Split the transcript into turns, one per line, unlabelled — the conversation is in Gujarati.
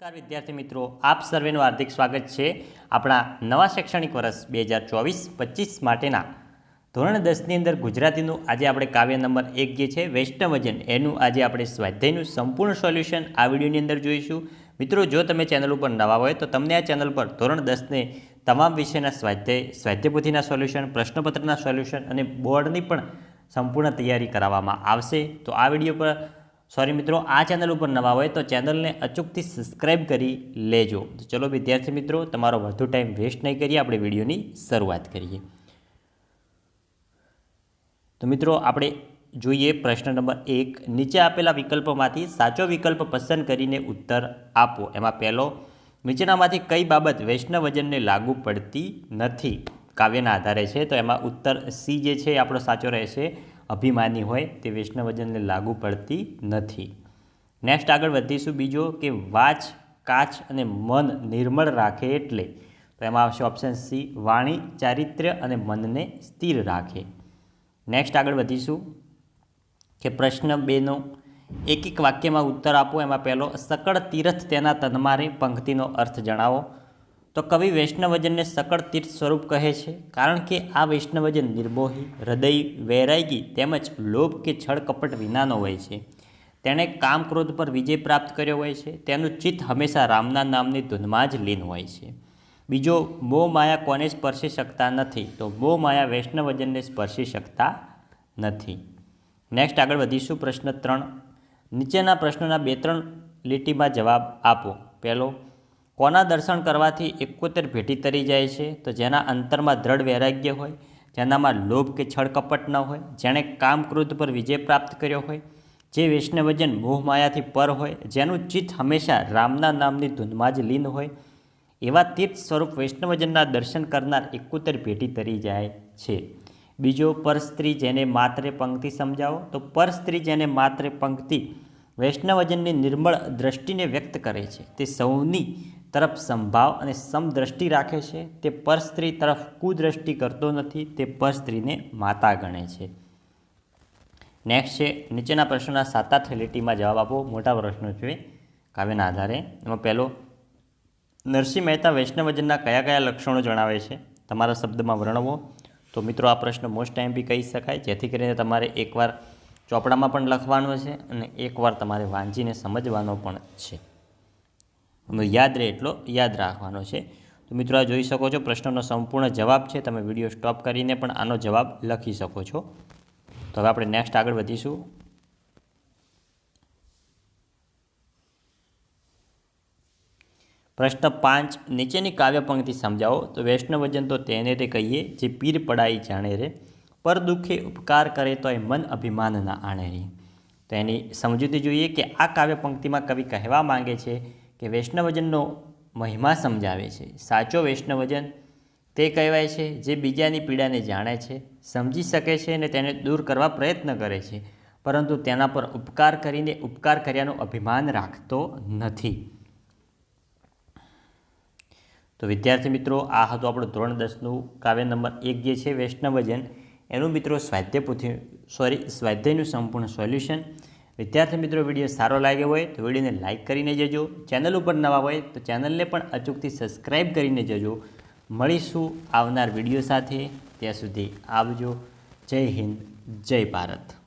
નમસ્કાર વિદ્યાર્થી મિત્રો, આપ સર્વેનું હાર્દિક સ્વાગત છે આપણા નવા શૈક્ષણિક વર્ષ બે હજાર ચોવીસ પચીસ માટેના. ધોરણ દસની અંદર ગુજરાતીનું આજે આપણે કાવ્ય નંબર એક જે છે વૈષ્ણવજન એનું આજે આપણે સ્વાધ્યાયનું સંપૂર્ણ સોલ્યુશન આ વિડીયોની અંદર જોઈશું. મિત્રો, જો તમે ચેનલ ઉપર નવા હોય તો તમને આ ચેનલ પર ધોરણ દસને તમામ વિષયના સ્વાધ્યાય સ્વાધ્યપુથીના સોલ્યુશન, પ્રશ્નપત્રના સોલ્યુશન અને બોર્ડની પણ સંપૂર્ણ તૈયારી કરાવવામાં આવશે. તો આ વીડિયો પર સોરી મિત્રો, આ ચેનલ ઉપર નવા હોય તો ચેનલને અચૂકથી સબસ્ક્રાઇબ કરી લેજો. તો ચલો વિદ્યાર્થી મિત્રો, તમારો વધુ ટાઈમ વેસ્ટ નહીં કરીએ, આપણે વિડીયોની શરૂઆત કરીએ. તો મિત્રો, આપણે જોઈએ પ્રશ્ન નંબર એક. નીચે આપેલા વિકલ્પોમાંથી સાચો વિકલ્પ પસંદ કરીને ઉત્તર આપો. એમાં પહેલો, નીચેનામાંથી કઈ બાબત વૈષ્ણવજનને લાગુ પડતી નથી? કાવ્યના આધારે છે, તો એમાં ઉત્તર સી જે છે આપણો સાચો રહેશે. અભિમાની હોય તે વૈષ્ણવજનને લાગુ પડતી નથી. નેક્સ્ટ આગળ વધીશું બીજો કે વાચ, કાચ અને મન નિર્મળ રાખે એટલે. તો એમાં આવશે ઓપ્શન સી વાણી, ચારિત્ર્ય અને મનને સ્થિર રાખે. નેક્સ્ટ આગળ વધીશું કે પ્રશ્ન બેનો. એક એક વાક્યમાં ઉત્તર આપો. એમાં પહેલો, સકળ તીર્થ તેના તન્મારે પંક્તિનો અર્થ જણાવો. તો કવિ વૈષ્ણવજનને સકળ તીર્થ સ્વરૂપ કહે છે, કારણ કે આ વૈષ્ણવજન નિર્મોહી, હૃદય, વૈરાગી તેમજ લોભ કે છળ કપટ વિનાનો હોય છે. તેણે કામ ક્રોધ પર વિજય પ્રાપ્ત કર્યો હોય છે, તેનું ચિત્ત હંમેશા રામના નામની ધૂનમાં જ લીન હોય છે. બીજો, મોહ માયા કોને સ્પર્શી શકતા નથી? તો મોહ માયા વૈષ્ણવજનને સ્પર્શી શકતા નથી. નેક્સ્ટ આગળ વધીશું પ્રશ્ન ત્રણ. નીચેના પ્રશ્નોના બે ત્રણ લીટીમાં જવાબ આપો. પહેલો કોના દર્શન કરવાથી એકોતેર ભેટી તરી જાય છે? તો જેના અંતરમાં દ્રઢ વૈરાગ્ય હોય, જેનામાં લોભ કે છળકપટ ન હોય, જેણે કામ પર વિજય પ્રાપ્ત કર્યો હોય, જે વૈષ્ણવજન મોહમાયાથી પર હોય, જેનું ચિત્ત હંમેશા રામના નામની ધૂનમાં જ લીન હોય, એવા તીર્થ સ્વરૂપ વૈષ્ણવજનના દર્શન કરનાર એકોતેર ભેટી તરી જાય છે. બીજો પરસ્ત્રી જેને માત્ર પંક્તિ સમજાવો, તો પરસ્ત્રી જેને માત્ર પંક્તિ વૈષ્ણવજનની નિર્મળ દ્રષ્ટિને વ્યક્ત કરે છે. તે સૌની તરફ સંભાવ અને સમદ્રષ્ટિ રાખે છે. તે પરસ્ત્રી તરફ કુદ્રષ્ટિ કરતો નથી, તે પરસ્ત્રીને માતા ગણે છે. નેક્સ્ટ છે, નીચેના પ્રશ્નોના સાતા થેલેટીમાં જવાબ આપો. મોટા પ્રશ્નો છે કાવ્યના આધારે. એમાં પહેલો, નરસિંહ મહેતા વૈષ્ણવજનના કયા કયા લક્ષણો જણાવે છે? તમારા શબ્દમાં વર્ણવો. તો મિત્રો, આ પ્રશ્ન મોસ્ટ ટાઈમ બી કહી શકાય. જેથી કરીને તમારે એકવાર ચોપડામાં પણ લખવાનો છે અને એકવાર તમારે વાંચીને સમજવાનો પણ છે. યાદ રહે એટલો યાદ રાખવાનો છે. તો મિત્રો આ જોઈ શકો છો, પ્રશ્નનો સંપૂર્ણ જવાબ છે. તમે વીડિયો સ્ટોપ કરીને પણ આનો જવાબ લખી શકો છો. તો હવે આપણે નેક્સ્ટ આગળ વધીશું. પ્રશ્ન પાંચ, નીચેની કાવ્ય પંક્તિ સમજાવો. તો વૈષ્ણવજન તો તેને તે કહીએ, જે પીર પડાઈ જાણે રે, પર દુઃખે ઉપકાર કરે તો એ મન અભિમાન ના આણે રે. તો એની સમજૂતી જોઈએ કે આ કાવ્ય પંક્તિમાં કવિ કહેવા માંગે છે કે વૈષ્ણવજનનો મહિમા સમજાવે છે. સાચો વૈષ્ણવજન તે કહેવાય છે જે બીજાની પીડાને જાણે છે, સમજી શકે છે અને તેને દૂર કરવા પ્રયત્ન કરે છે. પરંતુ તેના પર ઉપકાર કરીને ઉપકાર કર્યાનું અભિમાન રાખતો નથી. તો વિદ્યાર્થી મિત્રો, આ હતું આપણું ધોરણ દસનું કાવ્ય નંબર એક જે છે, વૈષ્ણવજન. એનું મિત્રો સ્વાધ્યાય સોરી સ્વાધ્યાયનું સંપૂર્ણ સોલ્યુશન વિદ્યાર્થી મિત્રો, વીડિયો સારો લાગ્યો હોય તો વિડીયોને લાઇક કરીને જજો. ચેનલ ઉપર નવા હોય તો ચેનલને પણ અચૂકથી સબસ્ક્રાઈબ કરીને જજો. મળીશું આવનાર વીડિયો સાથે. ત્યાં સુધી આવજો. જય હિન્દ, જય ભારત.